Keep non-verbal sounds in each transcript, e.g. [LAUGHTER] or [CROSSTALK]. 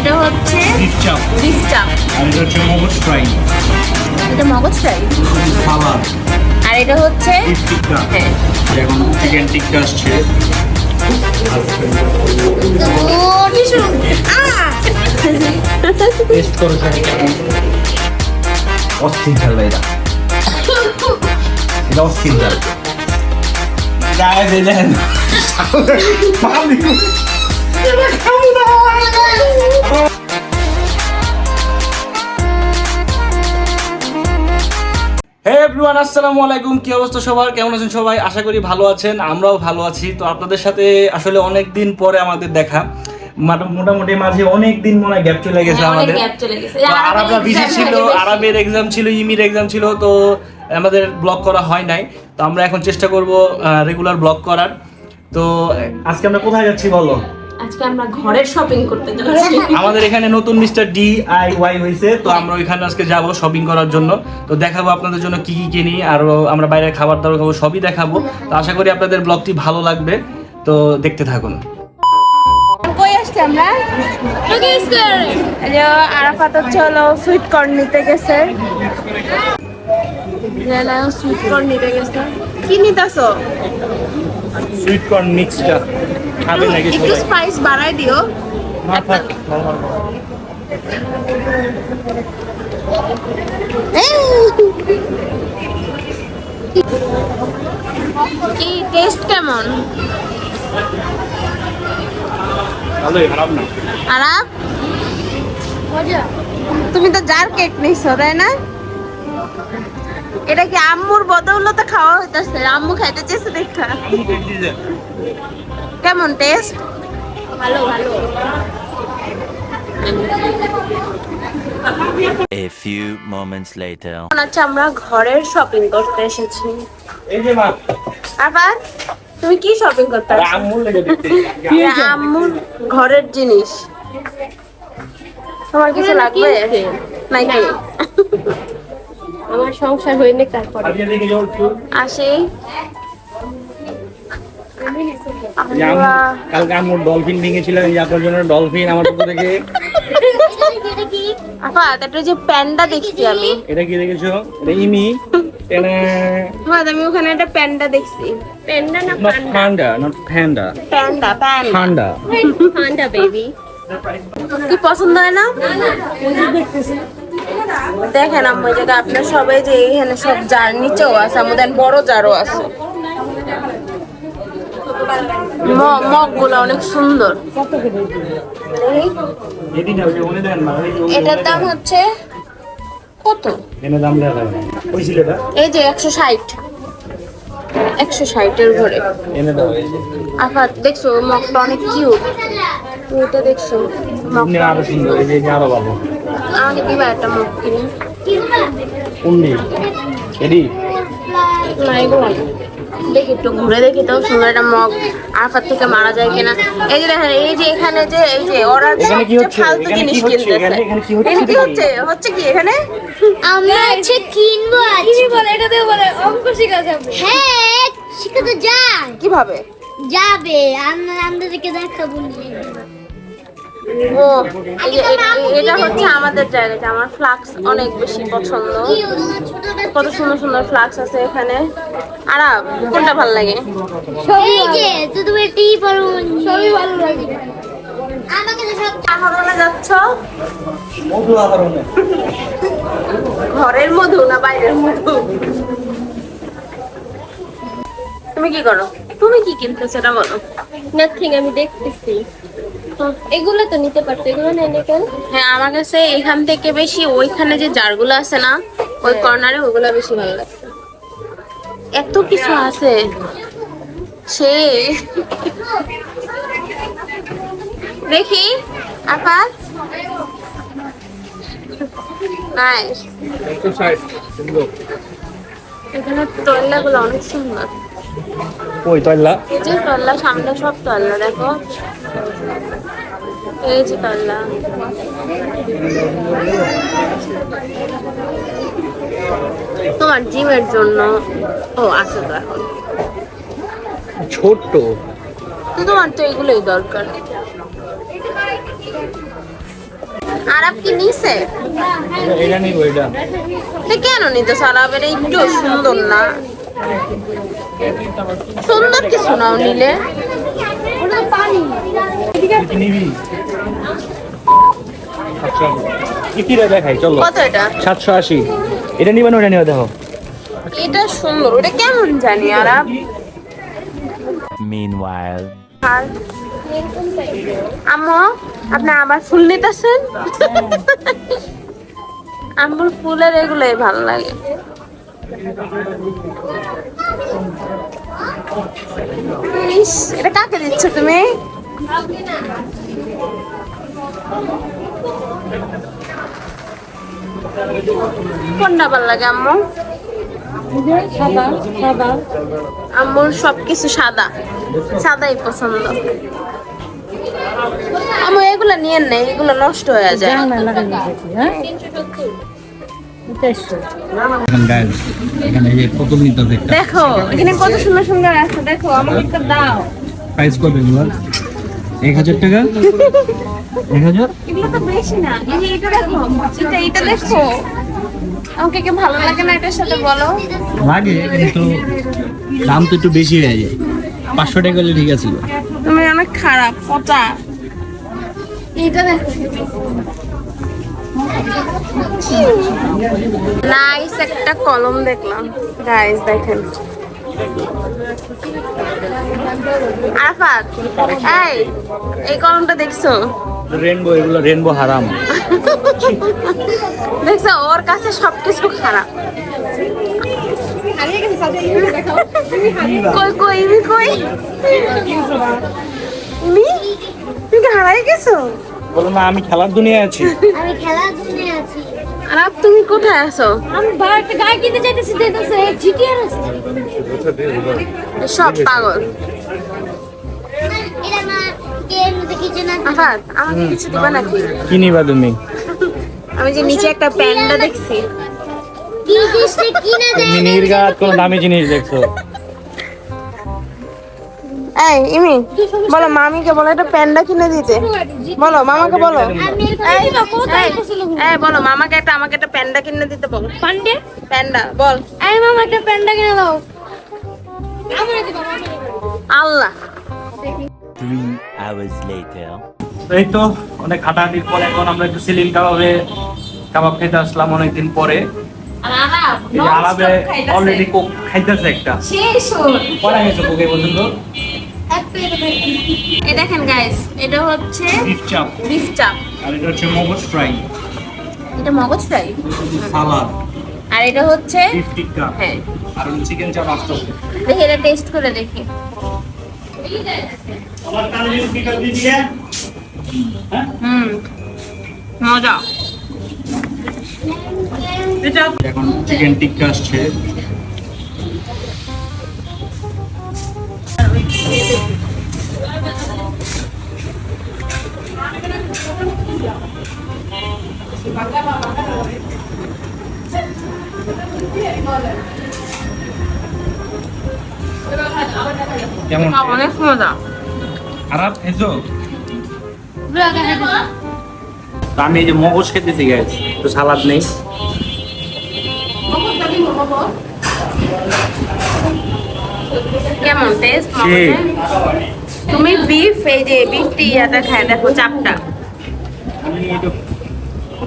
এটা হচ্ছে বিফ চাপ বিফ চাপ আর এটা হচ্ছে মগজ ফ্রাই এটা মগজ ফ্রাই সালাদ আর এটা হচ্ছে বিফ টিক্কা হ্যাঁ। এখন চিকেন টিক্কা আসছে। সবাই কেমন অস্থির ঝাল ভাই এটা এটা অস্থির ঝাল। গায়ে দিলেন। এভরিওয়ান আসসালামু আলাইকুম। কি অবস্থা সবার? কেমন আছেন সবাই? আশা করি ভালো আছেন আমরাও ভালো আছি। তো আপনাদের সাথে আসলে অনেক দিন পরে আমাদের দেখা। মোটামুটি মাঝে অনেক দিন মনে হয় গ্যাপ চলে গেছে হ্যাঁ, আমাদের। আরবরা বিজি ছিল আরবের এক্সাম ছিল ইমির এক্সাম ছিল তো আমাদের ব্লগ করা হয় নাই। তো আমরা এখন চেষ্টা করব রেগুলার ব্লগ করার। তো আজকে আমরা কোথায় যাচ্ছি বলো? আজকে আমরা ঘরের শপিং করতে যাচ্ছি। [LAUGHS] আমাদের এখানে নতুন মিস্টার ডি আই ওয়াই হয়েছে তো আমরা ওইখানে আজকে যাব শপিং করার জন্য। তো দেখাবো আপনাদের জন্য কি কি কিনি আর আমরা বাইরে খাবার দাবার খাব সবই দেখাবো। তো আশা করি আপনাদের ব্লগটি ভালো লাগবে। তো দেখতে থাকুন। কই আসছে আমরা? আরাফাত হচ্ছে হলো সুইট কর্ন নিতে গেছে। সুইট কর্ন নিতে গেছে। কি নিতেছো? সুইট কর্ন মিক্সটা খাবে নাকি একটু স্পাইস বাড়াই দিও। না থাক কি টেস্ট কেমন? ভালোই খারাপ না। আরাফ তুমি তো জার কেক নিছো তাই না? এটা কি আম্মুর বদৌলতে খাওয়া হইতাছে? আম্মু খাইতে চেয়েছে দেখা। কেমন টেস্ট ভালো ভালো। A few moments later. হচ্ছে আমরা ঘরের শপিং করতে এসেছি। এই যে মা। আবার? তুমি কি শপিং করতে আসছো? আমুল লেগে দেখতে এটা [LAUGHS] আম্মুর ঘরের জিনিস। তোমার কিছু লাগবে? নাকি আমার সংসার হইলে তারপর। আসি। কালকে আমার ডলফিন এই আপনার জন্য ডলফিন আমার পক্ষ থেকে। আপা একটা যে প্যান্ডা দেখছি আমি। এটা কি দেখেছ? এটা ইমি। হ্যাঁ আমি ওখানে একটা প্যান্ডা দেখছি। পেন্ডা না নট নট ঠান্ডা প্যান্ডা প্যান্ডা পান্ডা বেবি কি পছন্দ হয় না? দেখেন আম্মু এই আপনার সবাই যে এখানে সব জার নিচেও আছে আমাদের বড় জারও আছে। মগগুলো অনেক সুন্দর। এটার দাম হচ্ছে কত? এই যে একশো ষাট। একশো ষাটের ঘরে এনে দাও আবার দেখছ মগটা অনেক কিউট এটা দেখছ আমাকে দিবা একটা মগ কিনে। এডি। না এগুলো। দেখি একটু ঘুরে দেখি তো সুন্দর একটা মগ আরফার থেকে মারা যায় কিনা। এই যে দেখেন এই যে এখানে যে এই যে ওরা এখানে কি সবচেয়ে হচ্ছে? ফালতু জিনিস? কিনতেছে। এখানে- কি হচ্ছে? হচ্ছে? কি এখানে? আমরা হচ্ছে কিনবো আজকে বলে? এটা দিয়ে বলে অঙ্ক শেখা যাবে। হ্যাঁ শিখাতে যায় কীভাবে? যাবে আমরা আমাদেরকে দেখাবো। ও এটা হচ্ছে আমাদের জায়গাটা। আমার ফ্লাক্স অনেক বেশি পছন্দ। কত সুন্দর সুন্দর ফ্লাক্স আছে এখানে। আর কোনটা ভালো লাগে? সবই ভালো ঘরের মধু না বাইরের মধু? তুমি কি করো? তুমি কি কিনতে সেটা বলো। নাথিং আমি দেখতেছি। এগুলো তো নিতে পারতো এগুলো নেই কেন? হ্যাঁ আমার কাছে এখান থেকে বেশি ওইখানে যে জারগুলো আছে না ওই কর্নারে ওগুলো বেশি ভালো লাগছে এত কিছু আছে। সে দেখি আপা। নাইস এখানে তৈলাগুলো অনেক সুন্দর। ওই তল্লা? এই যে তল্লা সামনে সব তল্লা দেখো। এই যে তল্লা। তোমার জিমের জন্য ও আছে তো এখন। ছোট্ট। তোমার তো এগুলোই দরকার। আরব কি নিছে? এটা নিব এটা। কেন নিতে আরবের একটু সুন্দর না। সুন্দর কিছু নাও নিলে। কি কত এটা? সাতশো আশি। এটা নিবা না ওটা নিবা দেখো। এটা সুন্দর ওটা কেমন জানি Meanwhile. আর আম্মু আপনি আবার ফুল নিতেছেন? আম্মুর ফুলের এগুলোই ভালো লাগে। এটা কাকে দিচ্ছ তুমি কোনটা ভালো লাগে আম্মু আম্মুর সবকিছু সাদা সাদাই পছন্দ আম্মু এগুলো নিয়ে নেই এগুলো নষ্ট হয়ে যায় দেখো এখানে কত সুন্দর সুন্দর আছে দেখো আমাকে একটা দাও। প্রাইস কত এগুলো এক হাজার টাকা? এক হাজার? এগুলো তো বেশি না এটা দেখো এটা এটা দেখো। আমাকে কি ভালো লাগে না এটার সাথে বলো। লাগে কিন্তু দাম তো একটু বেশি হয়ে যায়। পাঁচশো টাকা হলে ঠিক আছে। তুমি অনেক খারাপ পচা এটা দেখো। নাইস একটা কলম দেখলাম। গাইস দেখেন। আরাফাত এই এই কলমটা দেখছ? রেনবো এগুলো রেনবো হারাম। [LAUGHS] দেখছ ওর কাছে সবকিছু খারাপ। [LAUGHS] কই কই ইমি কই? ইমি? তুমি হারাই গেছো? বলো না আমি খেলার দুনিয়ায় আছি। আমি খেলার জন্য আছি। আর তুমি কোথায় আছো? আমি বাইরে গায়ে কিনতে চাইতেছি দেখতেছে জিটিআর আছে। সব পাগল। এটা না গেম দেখি না আফাত আমাকে কিছু দিবা নাকি? কি নিবা তুমি? আমি যে নিচে একটা প্যান্ডা দেখছি। কি জিনিসটা কিনে দেয় তুমি নির্গাত কোন দামি জিনিস দেখছ। এই ইমি বলো মামিকে বলো একটা প্যান্ডা কিনে দিতে বলো মামাকে বলো। এই, বলো মামাকে একটা আমাকে একটা প্যান্ডা কিনে দিতে বলো। পান্ডে? প্যান্ডা বল। এই মামা একটা প্যান্ডা কিনে দাও। আল্লাহ। Three hours later. এই তো অনেক হাঁটাহাঁটির পরে এখন আমরা একটু সিলিং কাবাবে কাবাব খেতে আসলাম অনেকদিন পরে। আরাবে অলরেডি কোক খাইতেছে। একটা। পরে গেছে কোকে পর্যন্ত? এই দেখেন গাইস এটা হচ্ছে বিফ চাপ বিফ চাপ আর এটা হচ্ছে মগজ ফ্রাই এটা মগজ ফ্রাই সালাদ আর এটা হচ্ছে বিফ টিক্কা। হ্যাঁ। আর চিকেন চাপ আসতো দেখি এটা টেস্ট করে দেখি। দিয়ে হুম মজা। এখন চিকেন টিক্কা আসছে। কেমন? অনেক মজা। খারাপ? খেয়েছো তো আমি এই যে মগজ খেতেছি গ্যাস তো সালাদ নেই। কেমন? টেস্ট। তুমি বিফ এই যে বিফটি ইয়াটা খায় দেখো চাপটা।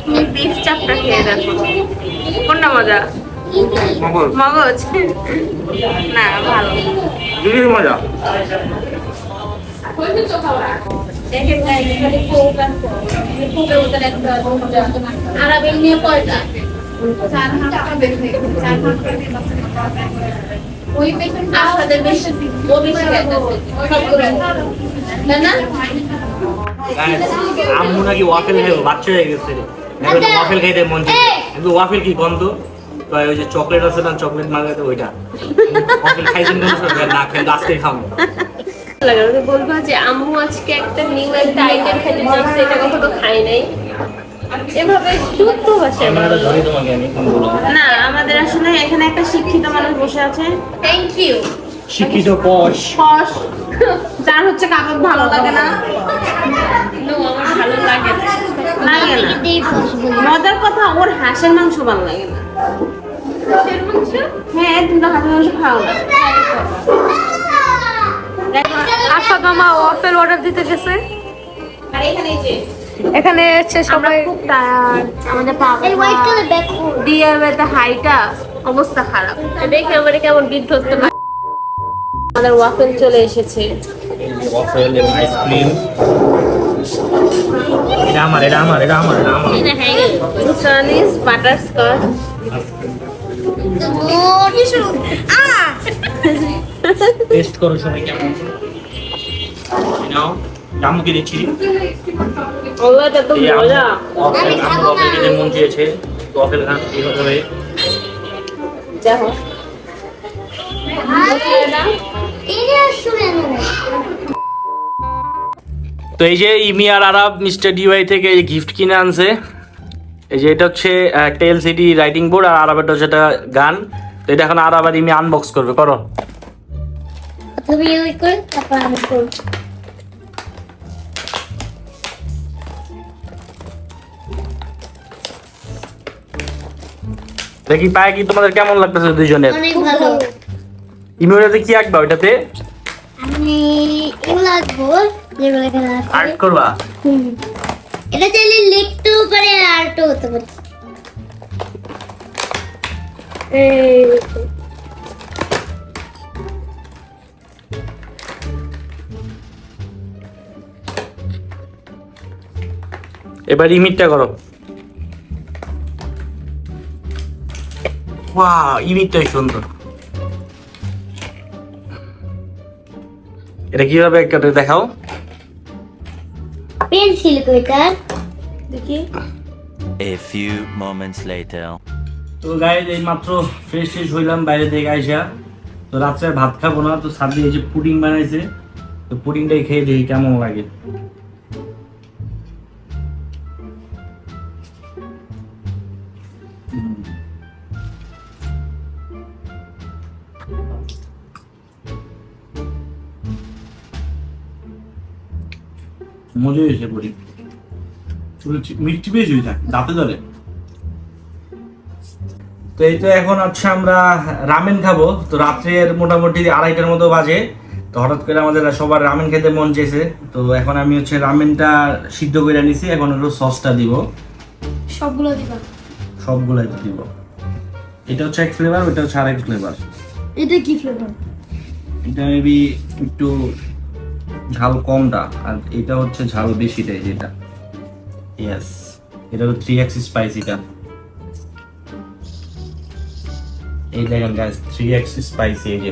তুমি বিফ চাপটা খেয়ে দেখো। কোনটা মজা? মগজ? মগজ। না ভালো। মজা? আম্মু নাকি ওয়াফেল খাইবো বাচ্চা হয়ে গেছে। ওয়াফেল খাইতে মন কিন্তু ওয়াফেল কি গন্ধ তো ওই যে চকলেট আছে না চকলেট মার্কাতে ওইটা। খাইছেন না কিন্তু আজকে খাব। বলব যে আম্মু আজকে একটা নিউ একটা আইটেম খেতে চাচ্ছে এটা কখনো খাই নাই। এভাবে শুদ্ধ ভাষায় ক্যামেরাটা ধরে তোমাকে আমি ফোন বলব। না আমাদের আসলে এখানে একটা শিক্ষিত মানুষ বসে আছে। থ্যাংক ইউ শিক্ষিত পশ। ফস যার হচ্ছে কাগজ ভালো লাগে না। নো আমার ভালো লাগে না। লাগে না। ওর হাঁসের মাংস ভালো লাগে না। হ্যাঁ তুমি তো হাঁসের মাংস খাও না আশা মামা ওয়াফেল অর্ডার দিতে গেছে আর এখানে যে এখানে হচ্ছে সবাই আমাদের ডিয়ার হাইটা অবস্থা খারাপ। দেখে আমার কেমন বিধ্বস্ত। আমাদের ওয়াফেল চলে এসেছে। ওয়াফেল এবং আইসক্রিম এটা আমার এটা আমার এটা আমার এটা আমার। butterscotch. [LAUGHS] টেস্ট করো সবাই কেমন? নাও দিচ্ছি। মন ওয়াফেল খান হবে? দেখো। তো এই যে ইমি আর আরাব মিস্টার ডিওয়াই থেকে এই গিফট কিনে আনছে এই যে এটা হচ্ছে একটা এলসিডি রাইটিং বোর্ড আর আরাবেরটা হচ্ছে একটা গান। তো এটা এখন আরাব আর ইমি আনবক্স করবে করো। তুমি ওই করে তারপর আমি করব। দেখি পায়ে কি তোমাদের কেমন লাগতেছে দুইজনের? অনেক ভালো। কি আঁকবা ওইটাতে? আমি এগুলো আঁকবো যেগুলো এখানে আর্ট করবা? হুম। এটা চাইলে লিখতেও পারে আর্টও হতে পারে। এবার ইমিটটা করো। ওয়াও ইমিটটাই সুন্দর। এটা কীভাবে কেটে দেখাও? পেন্সিল কইটার দেখি। A few moments later. তো গাইজ এই মাত্র ফ্রেশ ফ্রেশ হইলাম বাইরে থেকে আইসা। তো রাত্রে ভাত খাব না তো সাথে এই যে পুডিং বানাইছে। তো পুডিংটাই খেয়ে দেখি কেমন লাগে। মজা হয়েছে পুডিং মিষ্টি বেশ হয়েছে দাঁতে ধরে তো এই তো এখন হচ্ছে আমরা রামেন খাব। তো রাত্রের মোটামুটি আড়াইটার মতো বাজে। তো হঠাৎ করে আমাদের সবার রামেন খেতে মন চেয়েছে। তো এখন আমি হচ্ছে রামেনটা সিদ্ধ করে নিছি এখন হলো সসটা দিব। সবগুলো দিবা? সবগুলাই দিব। এটা হচ্ছে এক ফ্লেভার ওটা হচ্ছে আরেক ফ্লেভার এটা কি ফ্লেভার এটা মেবি একটু ঝাল কমটা আর এটা হচ্ছে ঝাল বেশিটাই যেটা। ইয়েস এটা হলো থ্রি এক্স স্পাইসিটা এই দেখেন গাইস থ্রি এক্স স্পাইসি এই যে।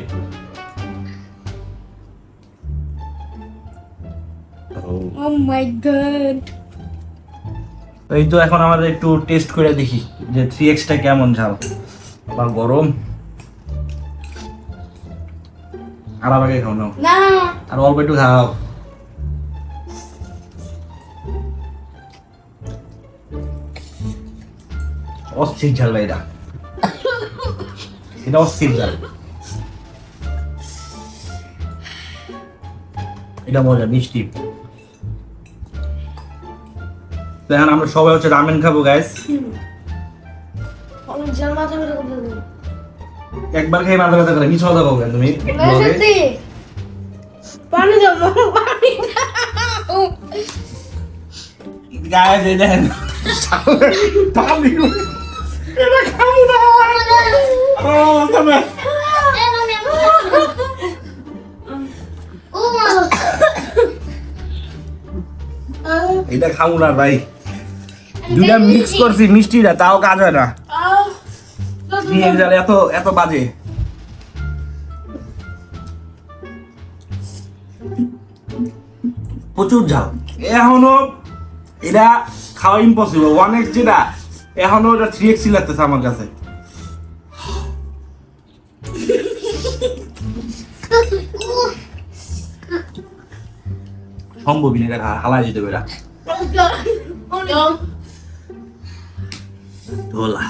ও মাই গড তো এই তো এখন আমাদের একটু টেস্ট করে দেখি যে থ্রি এক্সটা কেমন ঝাল। আবার গরম। আর আমাকে খাও নাও না। আর অল্প একটু খাও। অস্থির ঝাল ভাই এটা এটা অস্থির ঝাল এটা মজা মিষ্টি। তো এখন আমরা সবাই হচ্ছে রামেন খাব গাইস একবার খেয়ে মাথা ব্যথা করে মিছ কথা বলবেন তুমি? পানি দাও পানি দাও। গাইস এই দেখেন পানি এটা খাব না। ও তুমি এটা খাব না ভাই। দুইটা মিক্স করছি মিষ্টিটা তাও কাজ হয় না। নিয়ে এত এত বাজে। প্রচুর ঝাল। এখনও এটা খাওয়া ইম্পসিবল ওয়ান এক্স যেটা এখনও এটা থ্রি এক্সই লাগতেছে আমার কাছে। সম্ভবই না এটা হালাই যেতে পারে। [LAUGHS] ধোলা